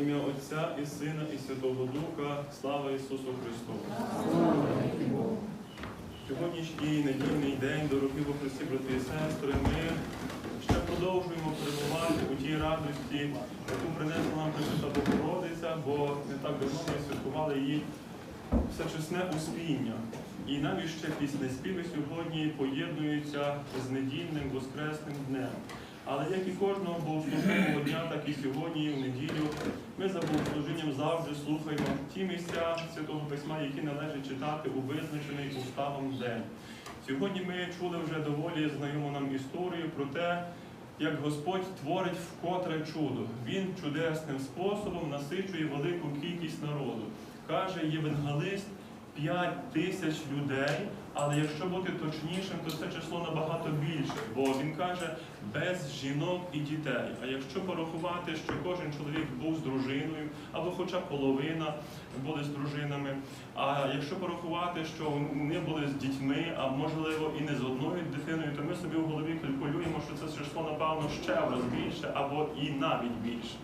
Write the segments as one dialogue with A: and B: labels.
A: Ім'я Отця і Сина, і Святого Духа, слава Ісусу Христу! Сьогоднішній недільний день, дорогі во Христі, брати і сестри, ми ще продовжуємо перебувати у тій радості, яку принесла нам Пресвята Богородиця, бо не так давно ми святкували її всечесне успіння. І навіть ще пісні співи сьогодні поєднуються з недільним воскресним днем. Але як і кожного богослужбового дня, так і сьогодні, в неділю, ми за богослужінням завжди слухаємо ті місця Святого Письма, які належить читати у визначений уставом день. Сьогодні ми чули вже доволі знайому нам історію про те, як Господь творить вкотре чудо. Він чудесним способом насичує велику кількість народу. Каже євангелист, 5 тисяч людей, але якщо бути точнішим, то це число набагато більше, бо він каже без жінок і дітей. А якщо порахувати, що кожен чоловік був з дружиною, або хоча половина були з дружинами, а якщо порахувати, що вони були з дітьми, а можливо і не з одною дитиною, то ми собі в голові калькулюємо, що це число напевно ще раз більше, або і навіть більше.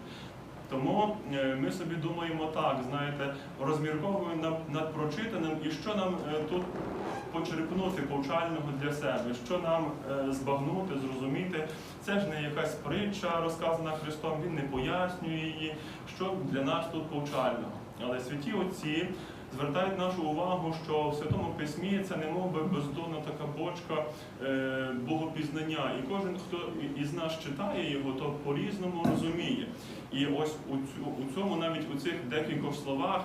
A: Тому е, ми собі думаємо так, знаєте, розмірковуємо над прочитаним і що нам е, тут почерпнути повчального для себе, що нам е, збагнути, зрозуміти. Це ж не якась притча, розказана Христом, Він не пояснює її, що для нас тут повчального. Але святі отці звертають нашу увагу, що в Святому Письмі це не мов би бездонна така бочка е, богопізнання. І кожен, хто із нас читає його, то по-різному розуміє. І ось у, цьому, навіть у цих декількох словах,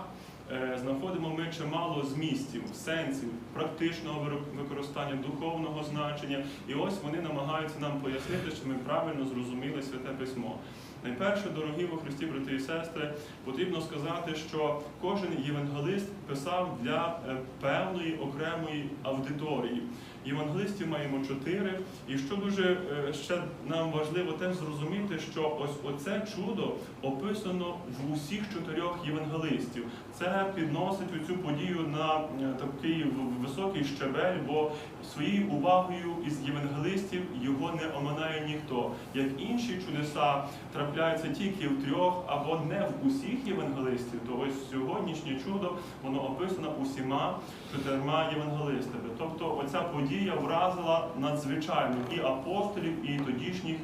A: знаходимо ми чимало змістів, сенсів, практичного використання, духовного значення. І ось вони намагаються нам пояснити, що ми правильно зрозуміли Святе Письмо. Найперше, дорогі во Христі, брати і сестри, потрібно сказати, що кожен євангелист писав для е, певної окремої аудиторії. Євангелистів маємо чотири, і що дуже е, ще нам важливо теж зрозуміти, що ось оце чудо описано в усіх чотирьох євангелистів. Це підносить цю подію на е, такий високий щебель, бо своєю увагою із євангелистів його не оминає ніхто. Як інші чудеса трапляються тільки в трьох або не в усіх євангелистів, то ось сьогоднішнє чудо воно описано усіма чотирма євангелистами. Тобто оця подія вразила надзвичайно і апостолів, і тодішніх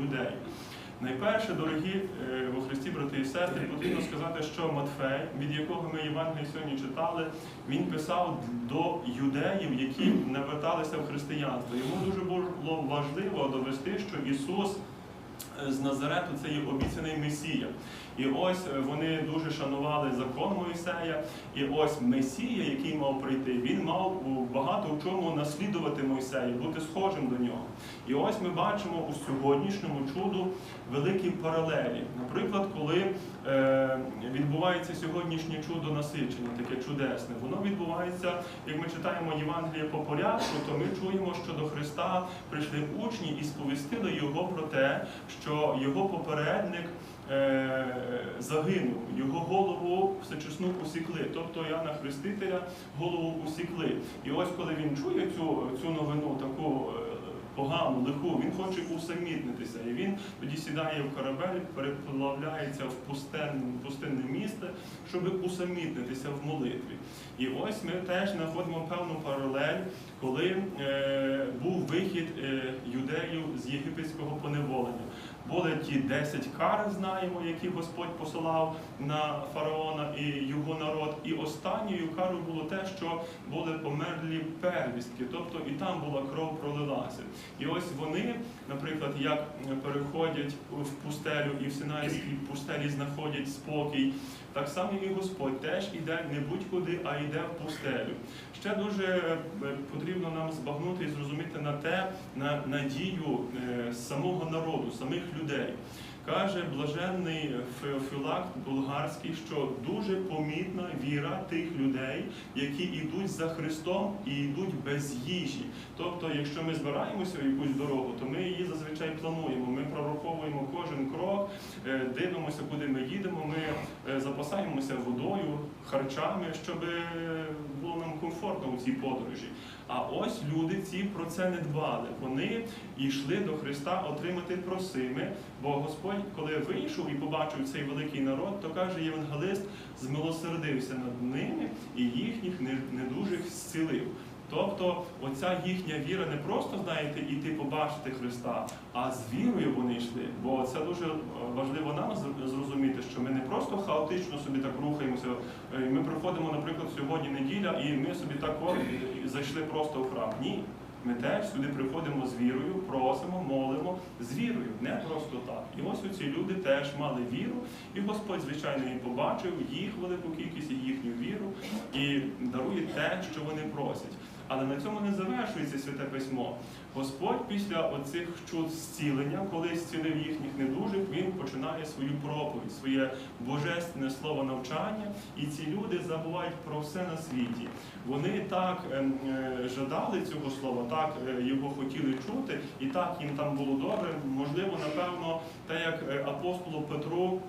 A: людей. Найперше, дорогі е, во Христі, брати і сестри, потрібно сказати, що Матфей, від якого ми Євангелії сьогодні читали, він писав до юдеїв, які наверталися в християнство. Йому дуже було важливо довести, що Ісус з Назарету це є обіцяний Месія. І ось е, вони дуже шанували закон Моїсея. І ось Месія, який мав прийти, він мав багато в чому наслідувати Мойсея, бути схожим до нього. І ось ми бачимо у сьогоднішньому чуду великі паралелі. Наприклад, коли е, відбувається сьогоднішнє чудо насичення, таке чудесне, воно відбувається, як ми читаємо Євангеліє по порядку, то ми чуємо, що до Христа прийшли учні і сповістили його про те, що його попередник. е, Загинув, його голову всечесну усікли, тобто Яна Хрестителя голову усікли. І ось коли він чує цю, цю новину, таку е, погану, лиху, він хоче усамітнитися. І він тоді сідає в корабель, переплавляється в пустенне, пустинне місце, щоб усамітнитися в молитві. І ось ми теж знаходимо певну паралель, коли е, був вихід е, юдеїв з єгипетського поневолення. Були ті 10 кар, знаємо, які Господь посилав на фараона і його народ. І останньою карою було те, що були померлі первістки, тобто і там була кров пролилася. І ось вони, наприклад, як переходять в пустелю і в Синайській пустелі знаходять спокій, так само і Господь теж іде не будь-куди, а йде в пустелю. Ще дуже е, потрібно нам збагнути і зрозуміти на те, на надію е, самого народу, самих людей. Каже блаженний Феофілакт Болгарський, що дуже помітна віра тих людей, які йдуть за Христом і йдуть без їжі. Тобто, якщо ми збираємося в якусь дорогу, то ми її зазвичай плануємо. Ми прораховуємо кожен крок, дивимося, куди ми їдемо. Ми е, запасаємося водою, харчами, щоб е, було нам комфортно у цій подорожі. А ось люди ці про це не дбали. Вони йшли до Христа отримати просими, бо Господь, коли вийшов і побачив цей великий народ, то каже євангелист, змилосердився над ними і їхніх не- недужих зцілив. Тобто оця їхня віра не просто, знаєте, іти побачити Христа, а з вірою вони йшли. Бо це дуже е, важливо нам зрозуміти, що ми не просто хаотично собі так рухаємося. Е, Ми приходимо, наприклад, сьогодні неділя, і ми собі так зайшли просто в храм. Ні. Ми теж сюди приходимо з вірою, просимо, молимо з вірою, не просто так. І ось ці люди теж мали віру, і Господь, звичайно, і побачив їх велику кількість і їхню віру, і дарує те, що вони просять. Але на цьому не завершується святе письмо. Господь після оцих чуд зцілення, коли зцілив їхніх недужих, він починає свою проповідь, своє божественне слово навчання, і ці люди забувають про все на світі. Вони так ем, е, жадали цього слова, так е, його хотіли чути, і так їм там було добре. Можливо, напевно, так як е, апостолу Петру.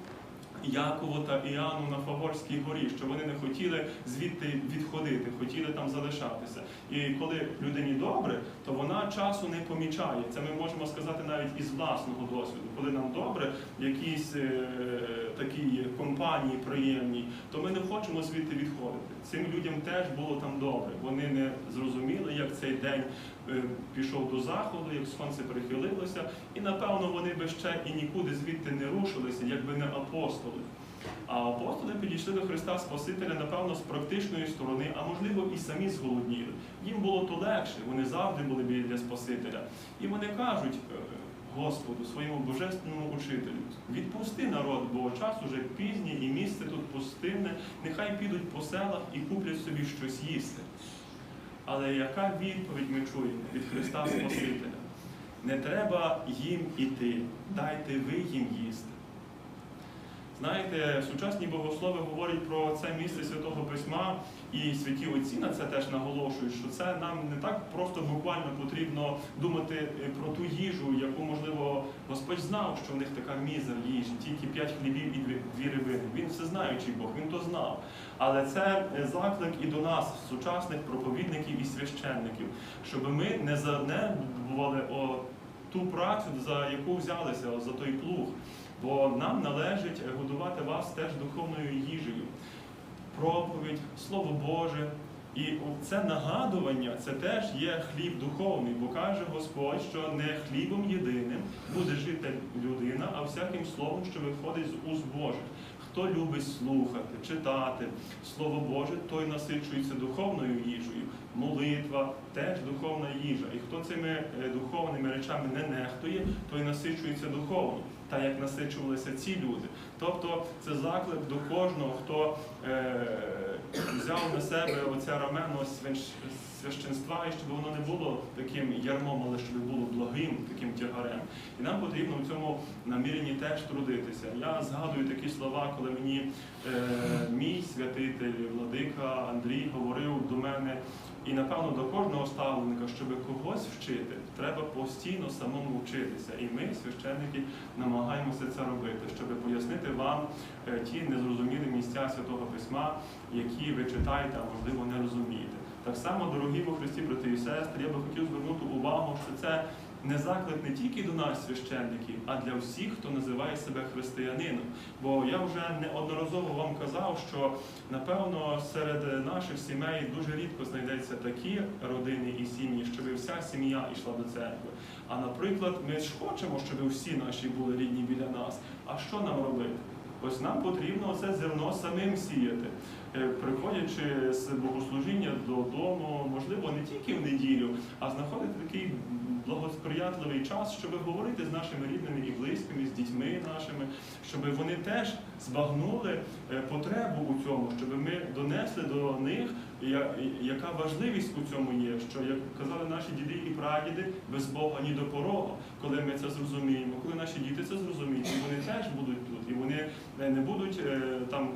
A: Якову та Іоанну на Фаворській горі, що вони не хотіли звідти відходити, хотіли там залишатися. І коли людині добре, то вона часу не помічає. Це ми можемо сказати навіть із власного досвіду. Коли нам добре, якісь е, такі компанії приємні, то ми не хочемо звідти відходити. Цим людям теж було там добре. Вони не зрозуміли, як цей день е, пішов до заходу, як сонце прихилилося, і напевно вони би ще і нікуди звідти не рушилися, якби не апостоли. А апостоли підійшли до Христа Спасителя, напевно, з практичної сторони, а можливо і самі зголодніли. Їм було то легше, вони завжди були біля Спасителя. І вони кажуть е, Господу, своєму божественному учителю, відпусти народ, бо час уже пізній і місце тут пустинне, нехай підуть по селах і куплять собі щось їсти. Але яка відповідь ми чуємо від Христа Спасителя? Не треба їм іти, дайте ви їм їсти. Знаєте, сучасні богослови говорять про це місце Святого Письма, і святі отці на це теж наголошують, що це нам не так просто буквально потрібно думати е, про ту їжу, яку, можливо, Господь знав, що в них така мізер їжі, тільки п'ять хлібів і дві- рибини. Він всезнаючий Бог, він то знав. Але це е, заклик і до нас, сучасних проповідників і священників, щоб ми не занедбували о, ту працю, за яку взялися, о, за той плуг. Бо нам належить е, годувати вас теж духовною їжею. Проповідь, Слово Боже. І це нагадування, це теж є хліб духовний, бо каже Господь, що не хлібом єдиним буде жити людина, а всяким словом, що виходить з уст Божих. Хто любить слухати, читати Слово Боже, той насичується духовною їжею. Молитва теж духовна їжа. І хто цими е, духовними речами не нехтує, той насичується духовно, так як насичувалися ці люди. Тобто це заклик до кожного, хто е, взяв на себе оце рамено священства, і щоб воно не було таким ярмом, але щоб було благим таким тягарем. І нам потрібно в цьому наміренні теж трудитися. Я згадую такі слова, коли мені е, мій святитель, владика Андрій говорив до мене. І напевно до кожного ставленика, щоб когось вчити, треба постійно самому вчитися. І ми, священники, намагаємося це робити, щоб пояснити вам е, ті незрозумілі місця Святого Письма, які ви читаєте, а можливо не розумієте. Так само, дорогі во Христі, брати і сестри, я би хотів звернути увагу, що це не заклик не тільки до нас, священників, а для всіх, хто називає себе християнином. Бо я вже неодноразово вам казав, що напевно серед наших сімей дуже рідко знайдеться такі родини і сім'ї, щоб вся сім'я йшла до церкви. А наприклад, ми ж хочемо, щоб всі наші були рідні біля нас. А що нам робити? Ось нам потрібно це зерно самим сіяти, приходячи з богослужіння додому, можливо, не тільки в неділю, а знаходити такий благосприятливий час, щоб говорити з нашими рідними і близькими, з дітьми нашими, щоб вони теж збагнули е, потребу у цьому, щоб ми донесли до них, яка важливість у цьому є, що як казали наші діди і прадіди, без Бога ні до порога. Коли ми це зрозуміємо, коли наші діти це зрозуміють, і вони теж будуть тут, і вони е, не будуть е, там.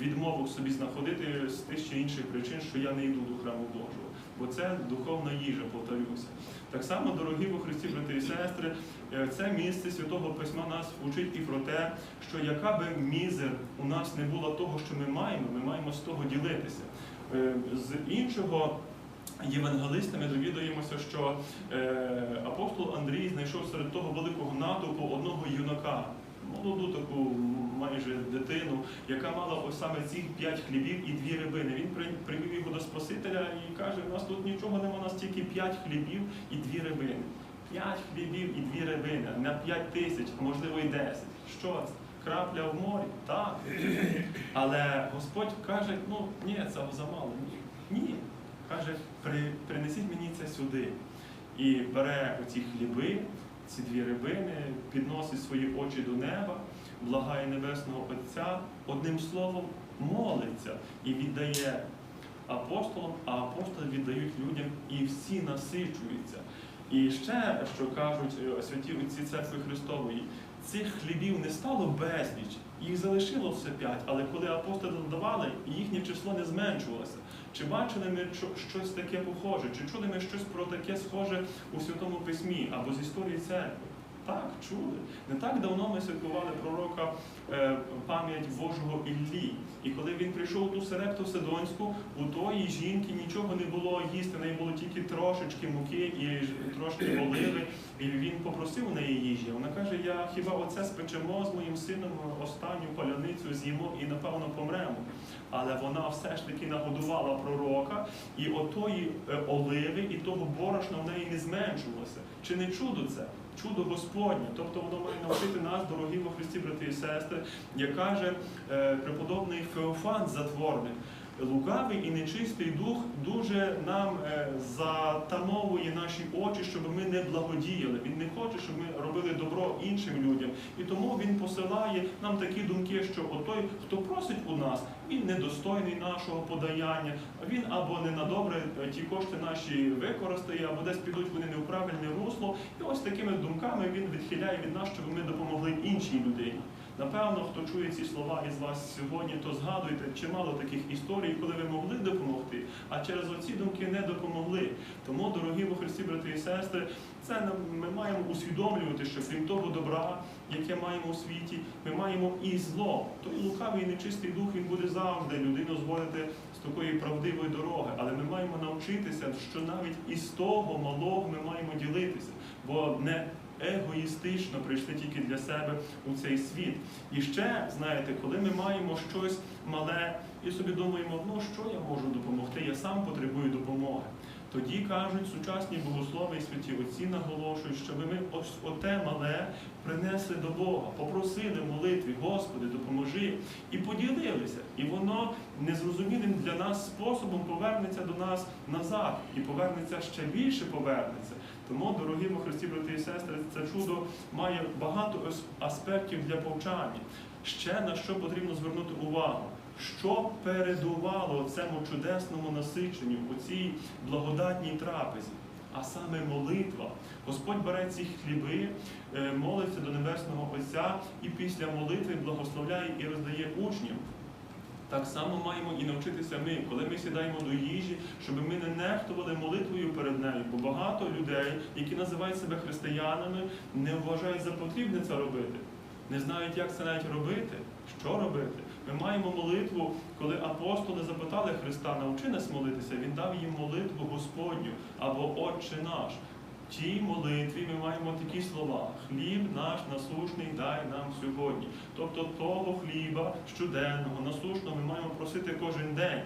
A: Відмовок собі знаходити з тих чи інших причин, що я не йду до храму Божого, бо це духовна їжа, повторюся. Так само, дорогі во Христі, брати і сестри, е, це місце Святого Письма нас вчить і про те, що яка би мізер у нас не було того, що ми маємо, ми маємо з того ділитися. Е, З іншого євангелистами довідаємося, що е, апостол Андрій знайшов серед того великого натовпу одного юнака, молоду таку майже дитину, яка мала ось саме цих п'ять хлібів і дві рибини. Він при- привів його до Спасителя і каже: у нас тут нічого нема, у нас тільки п'ять хлібів і дві рибини. П'ять хлібів і дві рибини на п'ять тисяч, а можливо і десять. Що це? Крапля в морі? Так. Але Господь каже, ну ні, цього замало. Ні. Ні. Каже, «При- принесіть мені це сюди. І бере оці хліби, ці дві рибини, підносить свої очі до неба, благає Небесного Отця, одним словом молиться і віддає апостолам, а апостоли віддають людям, і всі насичуються. І ще, що кажуть е, святі отці церкви Христової, цих хлібів не стало безліч, їх залишилося п'ять, але коли апостоли додавали, їхнє число не зменшувалося. Чи бачили ми щось таке похоже, чи чули ми щось про таке схоже у Святому Письмі або з історії церкви? Так, чули. Не так давно ми святкували пророка е, пам'ять Божого Іллі. І коли він прийшов ту Серепту Сидонську, у тої жінки нічого не було їсти, неї було тільки трошечки муки і трошки оливи. І він попросив у неї їжі. Вона каже: Я хіба оце спечемо з моїм сином останню паляницю з'їмо і напевно помремо. Але вона все ж таки нагодувала пророка, і отої е, оливи, і того борошна в неї не зменшувалося. Чи не чудо це? Чудо Господнє. Тобто воно має навчити нас, дорогі во Христі, брати і сестри, як каже е, преподобний Феофан Затворник. Лукавий і нечистий дух дуже нам е, затамовує наші очі, щоб ми не благодіяли. Він не хоче, щоб ми робили добро іншим людям. І тому він посилає нам такі думки, що отой, хто просить у нас, він недостойний нашого подаяння. Він або не на добре е, ті кошти наші використає, або десь підуть вони не в правильне русло. І ось такими думками він відхиляє від нас, щоб ми допомогли іншій людині. Напевно, хто чує ці слова із вас сьогодні, то згадуйте чимало таких історій, коли ви могли допомогти, а через оці думки не допомогли. Тому, дорогі во Христі, брати і сестри, це ми маємо усвідомлювати, що крім того добра, яке маємо у світі, ми маємо і зло. Той лукавий і нечистий дух він буде завжди людину зводити з такої правдивої дороги. Але ми маємо навчитися, що навіть із того малого ми маємо ділитися, бо не егоїстично прийшли тільки для себе у цей світ. І ще, знаєте, коли ми маємо щось мале і собі думаємо, ну що я можу допомогти, я сам потребую допомоги. Тоді кажуть сучасні богослови і святі отці наголошують, щоб ми ось оте мале принесли до Бога, попросили молитві, Господи, допоможи, і поділилися. І воно незрозумілим для нас способом повернеться до нас назад, і повернеться ще більше повернеться. Тому, дорогі во Христі, брати і сестри, це чудо має багато аспектів для повчання. Ще на що потрібно звернути увагу. Що передувало цьому чудесному насиченню, у цій благодатній трапезі, а саме молитва. Господь бере ці хліби, е, молиться до Небесного Отця і після молитви благословляє і роздає учням. Так само маємо і навчитися ми, коли ми сідаємо до їжі, щоб ми не нехтували молитвою перед нею. Бо багато людей, які називають себе християнами, не вважають за потрібне це робити. Не знають, як це навіть робити, що робити. Ми маємо молитву, коли апостоли запитали Христа, навчи нас молитися, Він дав їм молитву Господню або Отче наш. Тій молитві ми маємо такі слова: хліб наш насушний дай нам сьогодні. Тобто того хліба щоденного, насушного ми маємо просити кожен день.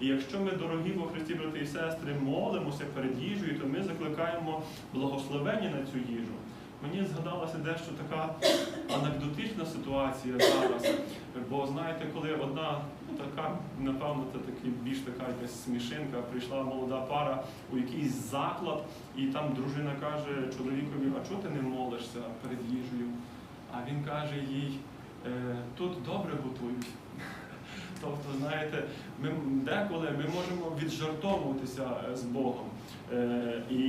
A: І якщо ми, дорогі во Христі, брати і сестри, молимося перед їжею, то ми закликаємо благословення на цю їжу. Мені згадалася дещо така анекдотична ситуація зараз. Бо знаєте, коли одна, така, напевно, це таки більш така якась смішинка, прийшла молода пара у якийсь заклад, і там дружина каже чоловікові, а чого ти не молишся перед їжею? А він каже їй, «Е, тут добре готують. Тобто, знаєте, ми деколи ми можемо віджартовуватися з Богом. Е, і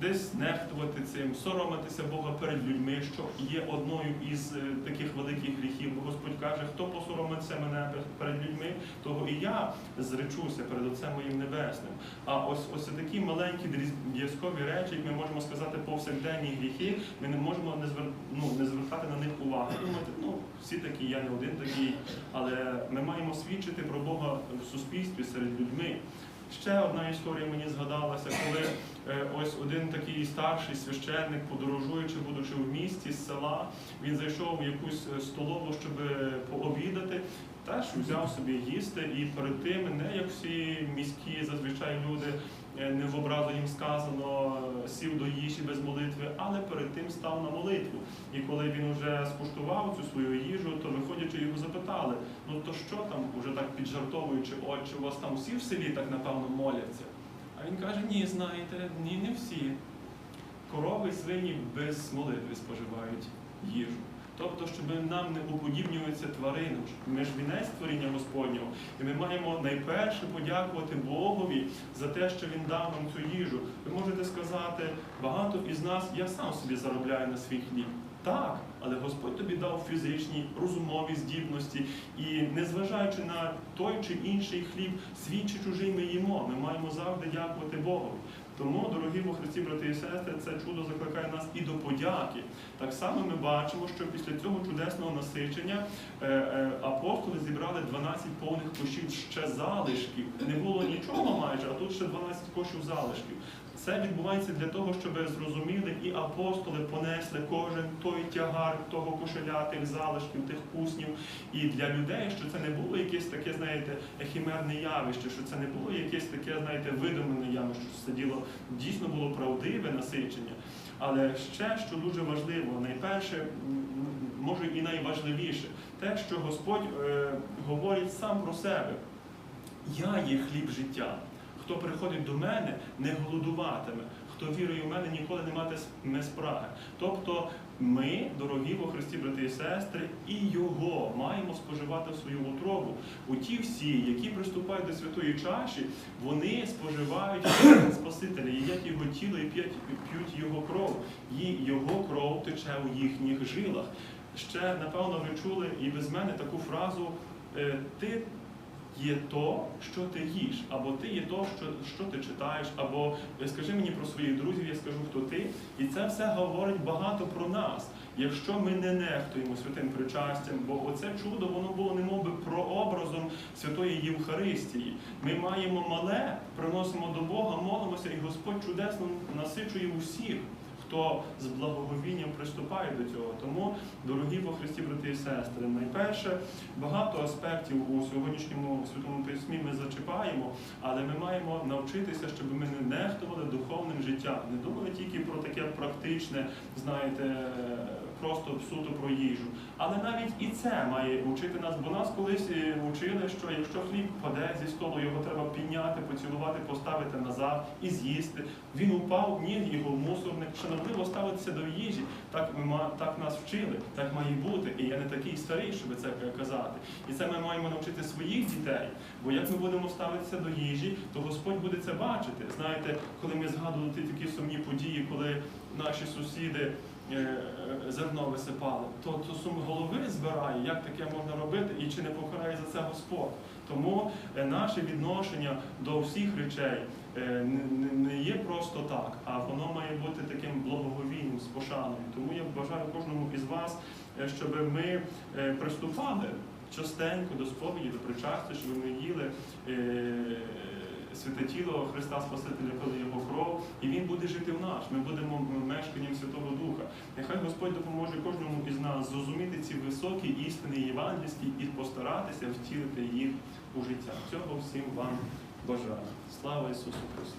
A: десь нехтувати цим, соромитися Бога перед людьми, що є одною із е, таких великих гріхів. Бо Господь каже, хто посоромиться мене перед людьми, того і я зречуся перед Отцем моїм небесним. А ось ось такі маленькі дріб'язкові речі, як ми можемо сказати, повсякденні гріхи, ми не можемо не звер... ну, не звертати на них уваги. Думати, ну всі такі, я не один такий, але ми маємо свідчити про Бога в суспільстві серед людьми. Ще одна історія мені згадалася, коли ось один такий старший священник, подорожуючи, будучи в місті з села, він зайшов в якусь е, столову, щоб пообідати. Теж взяв собі їсти, і перед тим, не як всі міські зазвичай люди, е, не в образу їм сказано, е, сів до їжі без молитви, але перед тим став на молитву. І коли він вже скуштував цю свою їжу, то виходячи його запитали: ну то що там, уже так піджартовуючи, отче, у вас там всі в селі так напевно моляться? А він каже: ні, знаєте, ні, не всі. Корови і свині без молитви споживають їжу. Тобто, щоб нам не уподібнюватися тваринам, щоб ми ж вінець творіння Господнього, і ми маємо найперше подякувати Богові за те, що Він дав нам цю їжу. Ви можете сказати, багато із нас я сам собі заробляю на свій хліб. Так, але Господь тобі дав фізичні, розумові здібності, і незважаючи на той чи інший хліб, свій чи чужий ми їмо, ми маємо завжди дякувати Богові. Тому, дорогі во Христі, брати і сестри, це чудо закликає нас і до подяки. Так само ми бачимо, що після цього чудесного насичення е, е, апостоли зібрали 12 повних кошів ще залишків. Не було нічого майже, а тут ще 12 кошів залишків. Це відбувається для того, щоб зрозуміли і апостоли понесли кожен той тягар того кошеля, тих залишків, тих куснів. І для людей, що це не було якесь таке, знаєте, ехімерне явище, що це не було якесь таке, знаєте, видумане явище, що це діло дійсно було правдиве насичення. Але ще, що дуже важливо, найперше, може і найважливіше, те, що Господь е, говорить сам про себе. Я є хліб життя. Хто приходить до мене, не голодуватиме. Хто вірує в мене, ніколи не матиме спраги. Тобто ми, дорогі во Христі, брати і сестри, і його маємо споживати в свою утробу. У ті всі, які приступають до святої чаші, вони споживають Спасителя, їдять його тіло і п'ють його кров. І його кров тече у їхніх жилах. Ще, напевно, ви чули і без мене таку фразу е, Ти є то, що ти їш, або ти є то, що, що ти читаєш, або скажи мені про своїх друзів, я скажу, хто ти. І це все говорить багато про нас. Якщо ми не нехтуємо святим причастям, бо оце чудо воно було немов би прообразом святої Євхаристії. Ми маємо мале, приносимо до Бога, молимося, і Господь чудесно насичує усіх. Хто з благоговінням приступає до цього. Тому, дорогі во Христі, брати і сестри, найперше багато аспектів у сьогоднішньому святому письмі ми зачіпаємо, але ми маємо навчитися, щоб ми не нехтували духовним життям, не думали тільки про таке практичне, знаєте, просто суто про їжу. Але навіть і це має учити нас, бо нас колись е, учили, що якщо хліб паде зі столу, його треба підняти, поцілувати, поставити назад і з'їсти. Він упав, ні, його мусорник. Шанобливо ставитися до їжі. Так ми так нас вчили, так має бути. І я не такий старий, щоб це казати. І це ми маємо навчити своїх дітей. Бо як ми будемо ставитися до їжі, то Господь буде це бачити. Знаєте, коли ми згадували такі сумні події, коли наші сусіди е, е, зерно висипали, то, то сум голови збирає, як таке можна робити, і чи не покарає за це Господь. Тому е, наше відношення до всіх речей е, не- є просто так, а воно має бути таким благоговійним з пошаною. Тому я бажаю кожному із вас, е, щоб ми е, приступали частенько до сповіді, до причастя, щоб ми їли. Святе тіло Христа Спасителя, пили його кров, і Він буде жити в нас. Ми будемо мешканням Святого Духа. Нехай Господь допоможе кожному із нас зрозуміти ці високі істини євангельські і постаратися втілити їх у життя. Цього всім вам бажаю. Слава Ісусу Христу!